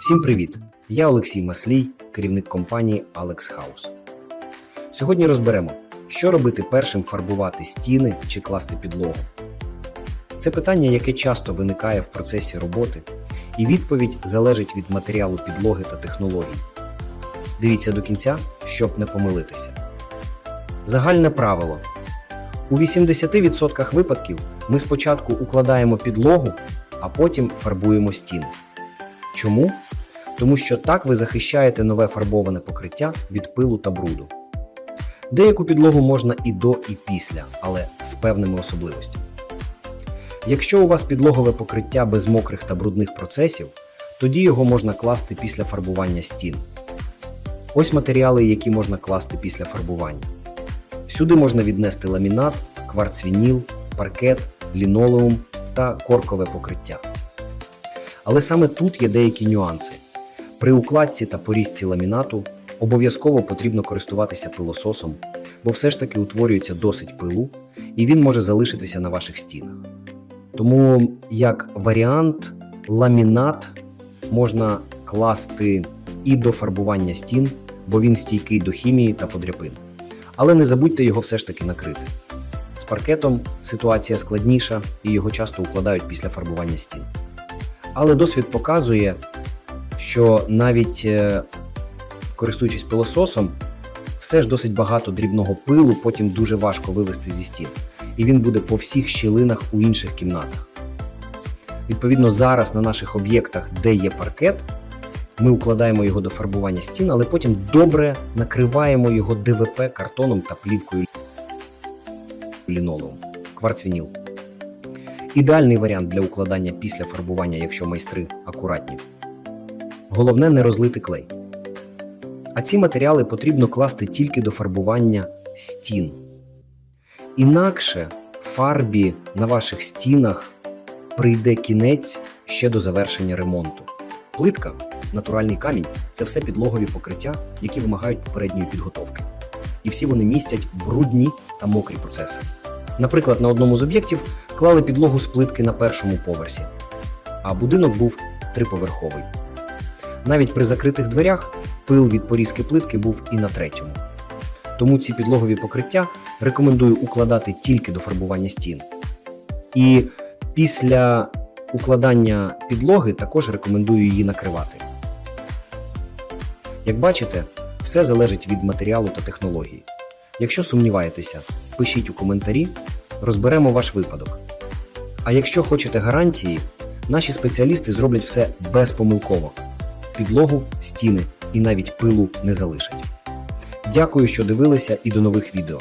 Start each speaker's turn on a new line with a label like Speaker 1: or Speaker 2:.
Speaker 1: Всім привіт! Я Олексій Маслій, керівник компанії Alex House. Сьогодні розберемо, що робити першим фарбувати стіни чи класти підлогу. Це питання, яке часто виникає в процесі роботи, і відповідь залежить від матеріалу підлоги та технологій. Дивіться до кінця, щоб не помилитися. Загальне правило: у 80% випадків ми спочатку укладаємо підлогу, а потім фарбуємо стіни. Чому? Тому що так ви захищаєте нове фарбоване покриття від пилу та бруду. Деяку підлогу можна і до, і після, але з певними особливостями. Якщо у вас підлогове покриття без мокрих та брудних процесів, тоді його можна класти після фарбування стін. Ось матеріали, які можна класти після фарбування. Сюди можна віднести ламінат, кварцвініл, паркет, лінолеум та коркове покриття. Але саме тут є деякі нюанси. При укладці та порізці ламінату обов'язково потрібно користуватися пилососом, бо все ж таки утворюється досить пилу, і він може залишитися на ваших стінах. Тому, як варіант, ламінат можна класти і до фарбування стін, бо він стійкий до хімії та подряпин. Але не забудьте його все ж таки накрити. Паркетом ситуація складніша і його часто укладають після фарбування стін. Але досвід показує, що навіть е, користуючись пилососом, все ж досить багато дрібного пилу потім дуже важко вивести зі стін, і він буде по всіх щілинах у інших кімнатах. Відповідно, зараз на наших об'єктах, де є паркет, ми укладаємо його до фарбування стін, але потім добре накриваємо його ДВП картоном та плівкою лінолеум, кварцвініл. Ідеальний варіант для укладання після фарбування, якщо майстри акуратні. Головне не розлити клей. А ці матеріали потрібно класти тільки до фарбування стін. Інакше фарбі на ваших стінах прийде кінець ще до завершення ремонту. Плитка, натуральний камінь це все підлогові покриття, які вимагають попередньої підготовки. І всі вони містять брудні та мокрі процеси. Наприклад, на одному з об'єктів клали підлогу з плитки на першому поверсі, а будинок був триповерховий. Навіть при закритих дверях пил від порізки плитки був і на третьому. Тому ці підлогові покриття рекомендую укладати тільки до фарбування стін. І після укладання підлоги також рекомендую її накривати. Як бачите, все залежить від матеріалу та технології. Якщо сумніваєтеся, пишіть у коментарі, розберемо ваш випадок. А якщо хочете гарантії, наші спеціалісти зроблять все безпомилково: підлогу, стіни і навіть пилу не залишать. Дякую, що дивилися, і до нових відео.